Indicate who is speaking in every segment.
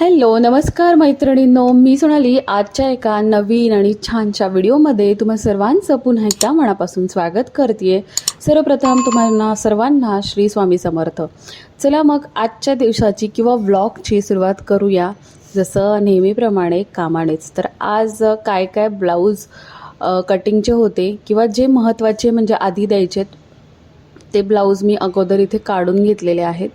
Speaker 1: Hello नमस्कार मैत्रिणींनो. मी सोनाली. आजच्या एका नवीन आणि छानशा व्हिडिओमध्ये तुम्हा सर्वांचं पुन्हा एकदा मनापासून स्वागत करते सर्वप्रथम तुम्हाला सर्वांना श्री स्वामी समर्थ. चला मग आजच्या दिवसाची किंवा व्लॉगची सुरुवात करूया. जसं नेहमीप्रमाणे कामानेच. तर आज काय काय ब्लाऊज कटिंगचे होते किंवा जे महत्त्वाचे म्हणजे आधी द्यायचे ते ब्लाऊज मी अगोदर इथे काढून घेतलेले आहेत.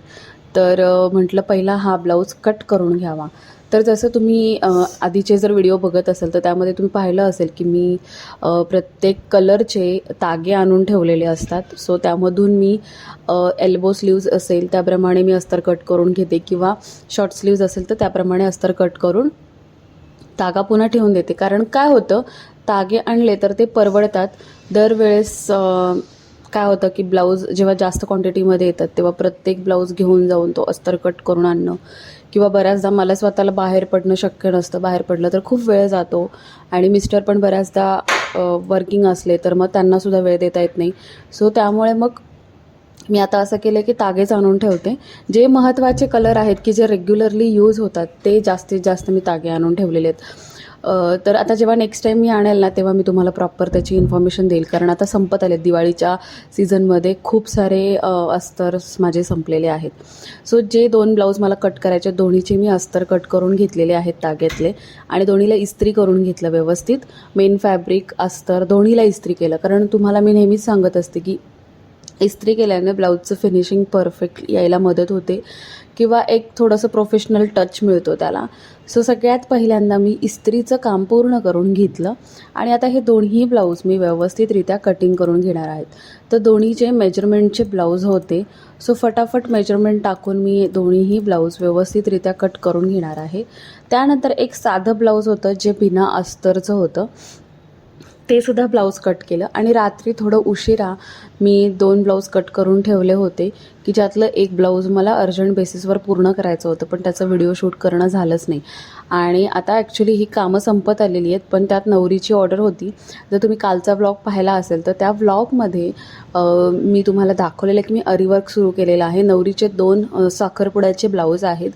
Speaker 1: तर म्हटलं पहिला हा ब्लाऊज कट करून घ्यावा. तर जसं तुम्ही आधीचे जर व्हिडिओ बघत असाल तर त्यामध्ये तुम्ही पाहिलं असेल की मी प्रत्येक कलरचे तागे आणून ठेवलेले असतात. सो त्यामधून मी एल्बो स्लीव्ज असेल त्याप्रमाणे मी अस्तर कट करून घेते किंवा शॉर्ट स्लीव्ज असेल तर त्याप्रमाणे अस्तर कट करून तागा पुन्हा ठेवून देते. कारण काय होतं तागे आणले तर ते परवडतात. दरवेळेस काय होतं की ब्लाऊज जेव्हा जास्त क्वांटिटीमध्ये येतात तेव्हा प्रत्येक ब्लाऊज घेऊन जाऊन तो अस्तर कट करून आणणं किंवा बऱ्याचदा मला स्वतःला बाहेर पडणं शक्य नसतं. बाहेर पडलं तर खूप वेळ जातो आणि मिस्टर पण बऱ्याचदा वर्किंग असले तर मग त्यांनासुद्धा वेळ देता येत नाही. सो त्यामुळे मग मी आता असं केलं की तागेच आणून ठेवते. जे महत्त्वाचे कलर आहेत की जे रेग्युलरली यूज होतात ते जास्तीत जास्त मी तागे आणून ठेवलेले आहेत. तर आता जेव्हा नेक्स्ट टाईम मी आणेल ना तेव्हा मी तुम्हाला प्रॉपर त्याची इन्फॉर्मेशन देईल. कारण आता संपत आले दिवाळीच्या सीझनमध्ये खूप सारे अस्तर्स माझे संपलेले आहेत. सो जे दोन ब्लाऊज मला कट करायचे दोन्हीचे मी अस्तर कट करून घेतलेले आहेत ताग्यातले. आणि दोन्हीला इस्त्री करून घेतलं व्यवस्थित. मेन फॅब्रिक अस्तर दोन्हीला इस्त्री केलं. कारण तुम्हाला मी नेहमीच सांगत असते की इस्त्री केल्याने ब्लाऊजचं फिनिशिंग परफेक्ट यायला मदत होते किंवा एक थोडंसं प्रोफेशनल टच मिळतो त्याला. सो सगळ्यात पहिल्यांदा मी इस्त्रीचं काम पूर्ण करून घेतलं आणि आता हे दोन्ही ब्लाऊज मी व्यवस्थितरित्या कटिंग करून घेणार आहेत. तर दोन्हीचे मेजरमेंटचे ब्लाऊज होते सो फटाफट मेजरमेंट टाकून मी दोन्हीही ब्लाऊज व्यवस्थितरित्या कट करून घेणार आहे. त्यानंतर एक साधं ब्लाऊज होतं जे बिना अस्तरचं होतं. ते सुद्धा ब्लाऊज कट केलं. आणि रात्री थोडं उशिरा मी दोन ब्लाऊज कट करून ठेवले होते. की ज्यातलं एक ब्लाऊज मला अर्जंट बेसिसवर पूर्ण करायचं होतं पण त्याचं व्हिडिओ शूट करणं झालंच नाही. आणि आता ॲक्च्युली ही कामं संपत आलेली आहेत पण त्यात नवरीची ऑर्डर होती. जर तुम्ही कालचा व्लॉग पाहिला असेल तर त्या व्लॉगमध्ये मी तुम्हाला दाखवलेलं की मी अरिवर्क सुरू केलेलं आहे. नवरीचे दोन साखरपुड्याचे ब्लाऊज आहेत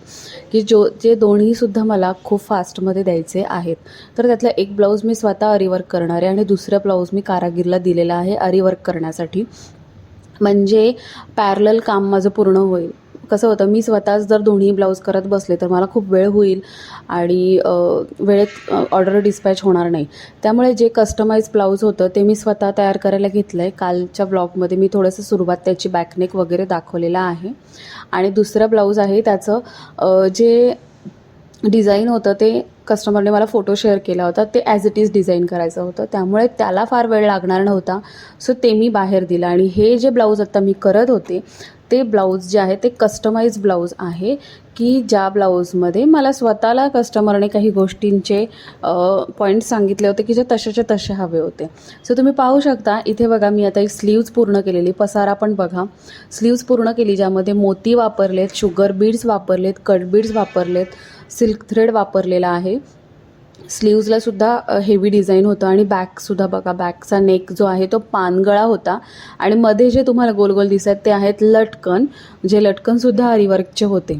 Speaker 1: की जो जे दोन्हीसुद्धा मला खूप फास्टमध्ये द्यायचे आहेत. तर त्यातला एक ब्लाऊज मी स्वतः अरिवर्क करणार आहे आणि दुसरं ब्लाऊज मी कारागीरला दिलेला आहे अरिवर्क करण्यासाठी. म्हणजे पॅरलल काम माझं पूर्ण होईल. कसं होतं मी स्वतःच जर दोन्ही ब्लाऊज करत बसले तर मला खूप वेळ होईल आणि वेळेत ऑर्डर डिस्पॅच होणार नाही. त्यामुळे जे कस्टमाइज ब्लाऊज होतं ते मी स्वतः तयार करायला घेतलं आहे कालच्या ब्लॉगमध्ये मी थोडंसं सुरुवात त्याची बॅकनेक वगैरे दाखवलेला आहे. आणि दुसरं ब्लाऊज आहे त्याचं जे डिझाईन होतं ते कस्टमरने मला फोटो शेअर केला होता ते ॲज इट इज डिझाईन करायचं होतं. त्यामुळे त्याला फार वेळ लागणार नव्हता. सो ते मी बाहेर दिलं. आणि हे जे ब्लाऊज आत्ता मी करत होते ते ब्लाऊज जे आहे ते कस्टमाइज ब्लाऊज आहे की ज्या ब्लाऊजमध्ये मला स्वतःला कस्टमरने काही गोष्टींचे पॉईंट सांगितले होते की जे तशाचे तसे हवे होते. सो तुम्ही पाहू शकता इथे बघा मी आता एक स्लीव्ज पूर्ण केलेली. पसारा पण बघा. स्लीव्ज पूर्ण केली ज्यामध्ये मोती वापरलेत शुगर बीड्स वापरलेत कट बीड्स वापरलेत सिल्क थ्रेड वापरलेला आहे. स्लीव्जलासुद्धा हेवी डिझाईन होतं आणि बॅकसुद्धा बघा बॅकचा नेक जो आहे तो पानगळा होता. आणि मध्ये जे तुम्हाला गोल गोल दिसत आहेत ते आहेत लटकन जे लटकनसुद्धा अरिवर्कचे होते.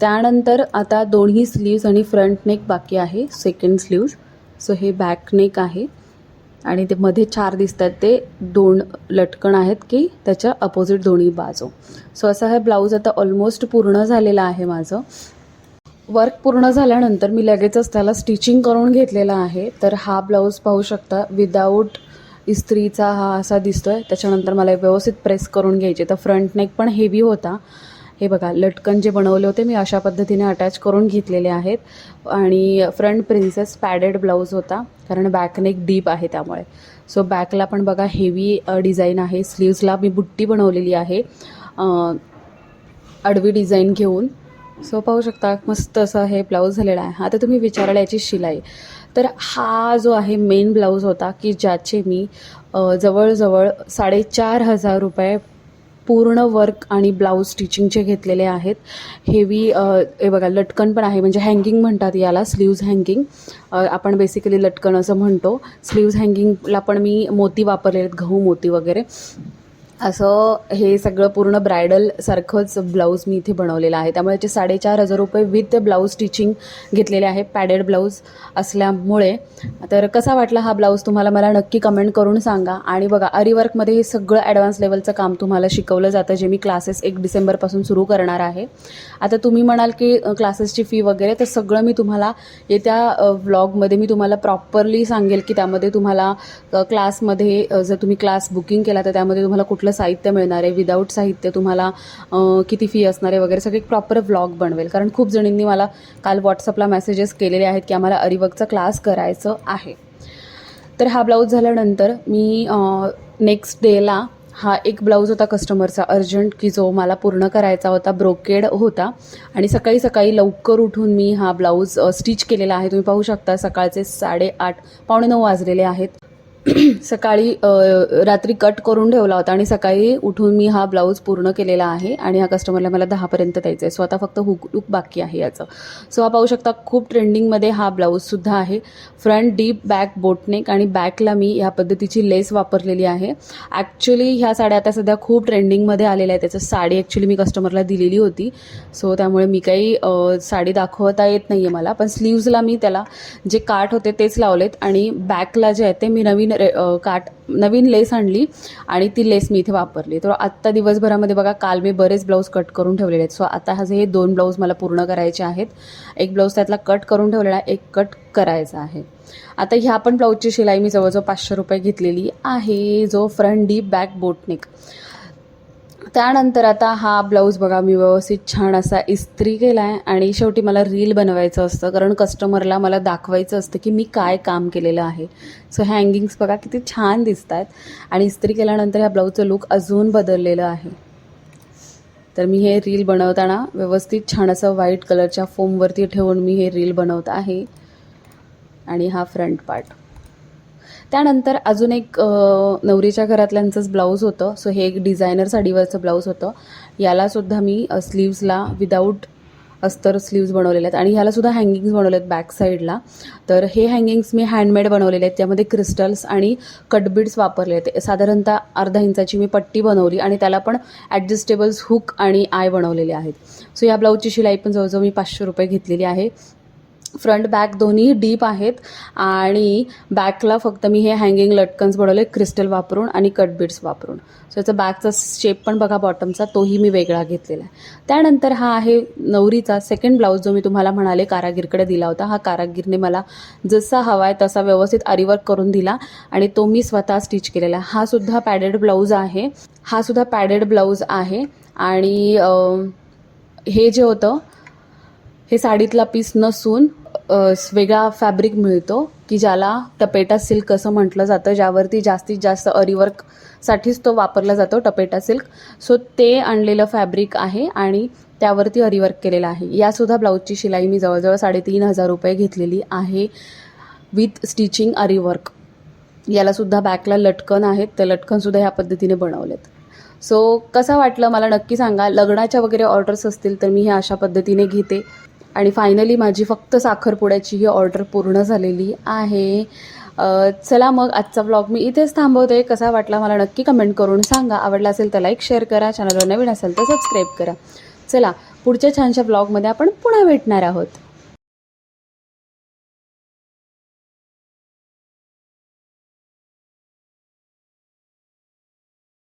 Speaker 1: त्यानंतर आता दोन्ही स्लीव्ज आणि फ्रंट नेक बाकी आहे सेकंड स्लीव्ज सो हे बॅक नेक आहे. आणि ते मध्ये चार दिसत आहेत ते दोन लटकन आहेत की त्याच्या अपोजिट दोन्ही बाजू. सो असा हा ब्लाऊज आता ऑलमोस्ट पूर्ण झालेला आहे माझं. वर्क पूर्ण झाल्यानंतर मी लगेचच त्याला स्टिचिंग करून घेतलेला आहे. तर हा ब्लाऊज पाहू शकता विदाऊट इस्त्रीचा हा असा दिसतो आहे त्याच्यानंतर मला व्यवस्थित प्रेस करून घ्यायचे. तर फ्रंट नेक पण हेवी होता. हे बघा लटकन जे बनवले होते मी अशा पद्धतीने अटॅच करून घेतलेले आहेत. आणि फ्रंट प्रिन्सेस पॅडेड ब्लाऊज होता कारण बॅक नेक डीप आहे त्यामुळे. सो बॅकला पण बघा हेवी डिझाईन आहे. स्लीव्सला मी बुट्टी बनवलेली आहे. आडवी डिझाईन घेऊन. सो पाहू शकता मस्त असं हे ब्लाऊज झालेला आहे. आता तुम्ही विचाराल याची शिलाई. तर हा जो आहे मेन ब्लाऊज होता की ज्याचे मी जवळजवळ साडेचार हजार रुपये पूर्ण वर्क आणि ब्लाऊज स्टिचिंगचे घेतलेले आहेत. हेवी हे बघा लटकन पण आहे. म्हणजे हँगिंग म्हणतात याला स्लीव्ज हँगिंग आपण बेसिकली लटकन असं म्हणतो. स्लीव्ज हँगिंगला पण मी मोती वापरलेले आहेत गहू मोती वगैरे. असं हे सगळं पूर्ण ब्रायडल सारखंच ब्लाऊज मी इथे बनवलेलं आहे. त्यामुळे याचे साडेचार हजार रुपये विथ ब्लाऊज स्टिचिंग घेतलेले आहे पॅडेड ब्लाऊज असल्यामुळे. तर कसा वाटला हा ब्लाऊज तुम्हाला मला नक्की कमेंट करून सांगा. आणि बघा अरिवर्कमध्ये हे सगळं ॲडव्हान्स लेवलचं काम तुम्हाला शिकवलं जातं जे मी क्लासेस एक डिसेंबरपासून सुरू करणार आहे. आता तुम्ही म्हणाल की क्लासेसची फी वगैरे तर सगळं मी तुम्हाला येत्या व्लॉगमध्ये मी तुम्हाला प्रॉपरली सांगेल की त्यामध्ये तुम्हाला क्लासमध्ये जर तुम्ही क्लास बुकिंग केला तर त्यामध्ये तुम्हाला कुठलं साहित्य मिळणार आहे विदाऊट साहित्य तुम्हाला किती फी असणार आहे वगैरे सगळे प्रॉपर व्लॉग बनवेल. कारण खूप जणींनी मला काल व्हॉट्सअपला मेसेजेस केलेले आहेत की आम्हाला अरिवर्कचा क्लास करायचं आहे. तर हा ब्लाऊज झाल्यानंतर मी नेक्स्ट डेला हा एक ब्लाऊज होता कस्टमरचा अर्जंट की जो मला पूर्ण करायचा होता ब्रोकेड होता. आणि सकाळी सकाळी लवकर उठून मी हा ब्लाऊज स्टिच केलेला आहे. तुम्ही पाहू शकता सकाळचे साडेआठ पावणे नऊ वाजलेले आहेत. सकाळी रात्री कट करून ठेवला होता आणि सकाळी उठून मी हा ब्लाऊज पूर्ण केलेला आहे आणि हा कस्टमरला मला दहापर्यंत द्यायचा आहे सो आता फक्त हुक लुक बाकी आहे याचं. सो हा पाहू शकता खूप ट्रेंडिंगमध्ये हा ब्लाऊजसुद्धा आहे. फ्रंट डीप बॅक बोटनेक आणि बॅकला मी ह्या पद्धतीची लेस वापरलेली आहे. ॲक्च्युली ह्या साड्या आता सध्या खूप ट्रेंडिंगमध्ये आलेल्या आहेत. त्याचं साडी ॲक्च्युली मी कस्टमरला दिलेली होती. सो त्यामुळे मी काही साडी दाखवता येत नाही आहे मला. पण स्लीव्जला मी त्याला जे काठ होते तेच लावलेत आणि बॅकला जे आहे ते मी नवीन रे काट नवीन लेस आणली आणि ती लेस मी इथे वापरली. तर आत्ता दिवसभरामध्ये बघा काल मी बरेच ब्लाऊज कट करून ठेवलेले आहेत. सो आता हा जे हे दोन ब्लाऊज मला पूर्ण करायचे आहेत. एक ब्लाऊज त्यातला कट करून ठेवलेला आहे एक कट करायचा आहे. आता ह्या पण ब्लाऊजची शिलाई मी जवळजवळ पाचशे रुपये घेतलेली आहे. जो फ्रंट डीप बॅक बोटनेक. त्यानंतर आता हा ब्लाऊज बघा मी व्यवस्थित छान असा इस्त्री केला आहे आणि शेवटी मला रील बनवायचं असतं कारण कस्टमरला मला दाखवायचं असतं की मी काय काम केलेलं आहे. सो हँगिंग्स बघा किती छान दिसत आहेत आणि इस्त्री केल्यानंतर ह्या ब्लाऊजचं लुक अजून बदललेलं आहे. तर मी हे रील बनवताना व्यवस्थित छान असं व्हाईट कलरच्या फोमवरती ठेवून मी हे रील बनवत आहे. आणि हा फ्रंट पार्ट त्यानंतर अजून एक नवरीच्या घरातल्यांचंच ब्लाऊज होतं. सो हे एक डिझायनर साडीवरचं ब्लाऊज होतं. यालासुद्धा मी स्लीव्जला विदाऊट अस्तर स्लीव्ज बनवलेले आहेत. आणि ह्यालासुद्धा हँगिंग्स बनवले आहेत बॅक साईडला तर हे हँगिंग्स मी हँडमेड बनवलेले आहेत. त्यामध्ये क्रिस्टल्स आणि कटबीड्स वापरले आहेत. साधारणतः अर्धा इंचाची मी पट्टी बनवली आणि त्याला पण ॲडजस्टेबल्स हुक आणि आय बनवलेले आहेत. सो या ब्लाऊजची शिलाई पण जवळजवळ मी पाचशे रुपये घेतलेली आहे. फ्रंट बॅक दोन्ही डीप आहेत. आणि बॅकला फक्त मी हे हँगिंग लटकन्स बनवले क्रिस्टल वापरून आणि कट बीड्स वापरून. सो याचा बॅकचा शेप पण बघा बॉटमचा तोही मी वेगळा घेतलेला आहे. त्यानंतर हा आहे नवरीचा सेकंड ब्लाऊज जो मी तुम्हाला म्हणाले कारागीरकडे दिला होता. हा कारागीरने मला जसा हवा आहे तसा व्यवस्थित आरीवर्क करून दिला आणि तो मी स्वतः स्टिच केलेला हा सुद्धा पॅडेड ब्लाऊज आहे. हा सुद्धा पॅडेड ब्लाऊज आहे. आणि हे जे होतं हे साडीतला पीस नसून वेगळा फॅब्रिक मिळतो की ज्याला टपेटा सिल्क असं म्हटलं जातं ज्यावरती जास्तीत जास्त अरिवर्कसाठीच तो वापरला जातो टपेटा सिल्क सो ते आणलेलं फॅब्रिक आहे आणि त्यावरती अरिवर्क केलेलं आहे. यासुद्धा ब्लाऊजची शिलाई मी जवळजवळ साडेतीन हजार रुपये घेतलेली आहे विथ स्टिचिंग अरिवर्क. यालासुद्धा बॅकला लटकन आहेत ते लटकनसुद्धा ह्या पद्धतीने बनवलेत. सो कसं वाटलं मला नक्की सांगा. लग्नाच्या वगैरे ऑर्डर्स असतील तर मी हे अशा पद्धतीने घेते. आणि फायनली माझी फक्त साखरपुड्याची ही ऑर्डर पूर्ण झालेली आहे. चला मग आजचा ब्लॉग मी इथेच थांबवते. कसा वाटला मला नक्की कमेंट करून सांगा. आवडला असेल तर लाईक शेअर करा. चॅनलवर नवीन असेल तर सबस्क्राईब करा. चला पुढच्या छानशा ब्लॉगमध्ये आपण पुन्हा भेटणार आहोत.